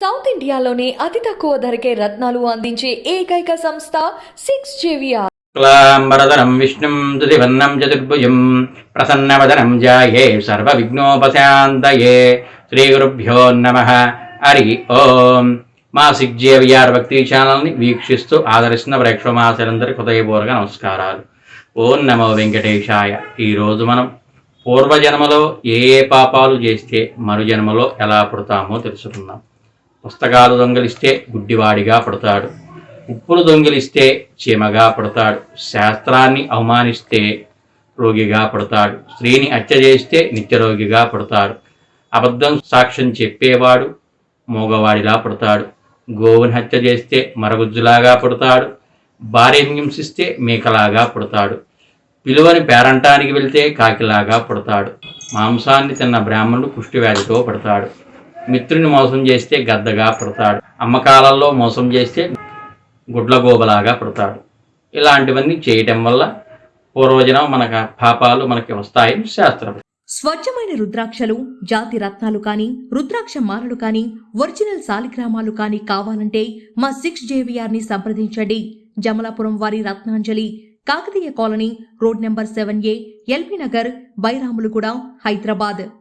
South ఇండియాలోనే అతి తక్కువ ధరకే రత్నాలు అందించే ఏకైక సంస్థ సిక్స్ జేవిఆర్. క్లాంబరధరం విష్ణుం తుదివర్ణం చతుర్భుజం ప్రసన్నవదనం జాయే శ్రీ గురుభ్యోం నమ. హరి ఓం. మా జేవిఆర్ భక్తి ఛానల్ని వీక్షిస్తూ ఆదరిస్తున్న ప్రేక్షమాశలందరికీ హృదయపూర్వక నమస్కారాలు. ఓం నమో వెంకటేశాయ. ఈరోజు మనం పూర్వజన్మలో ఏ ఏ పాపాలు చేస్తే మరు జన్మలో ఎలా పుడతామో తెలుసుకుందాం. పుస్తకాలు దొంగలిస్తే గుడ్డివాడిగా పడతాడు. ఉప్పులు దొంగిలిస్తే చీమగా పడతాడు. శాస్త్రాన్ని అవమానిస్తే రోగిగా పడతాడు. స్త్రీని హత్య చేస్తే నిత్యరోగిగా పడతాడు. అబద్ధం సాక్ష్యం చెప్పేవాడు మూగవాడిలా పడతాడు. గోవుని హత్య చేస్తే మరగుజ్జులాగా పడతాడు. భార్యను హింసిస్తే మేకలాగా పుడతాడు. పిలువని పేరంటానికి వెళ్తే కాకిలాగా పుడతాడు. మాంసాన్ని తిన్న బ్రాహ్మణుడు పుష్టివ్యాధితో పడతాడు. మిత్రుని మోసం చేస్తే గద్దగా పుడతాడు. అమ్మకాలలో మోసం చేస్తే గుడ్లగోబలాగా పుడతాడు. ఇలాంటివన్నీ చేయటం వల్ల పూర్వజనం మనకు పాపాలు మనకి వస్తాయని శాస్త్రం. స్వచ్ఛమైన రుద్రాక్షలు జాతి రత్నాలు కానీ రుద్రాక్ష మాలలు కానీ ఒరిజినల్ సాలిగ్రామాలు కానీ కావాలంటే మా సిక్స్ జేవిఆర్ని సంప్రదించండి. జమలాపురం వారి Ratnanjali Kakatiya colony road number seven A LB Nagar Bairamulaguda Hyderabad.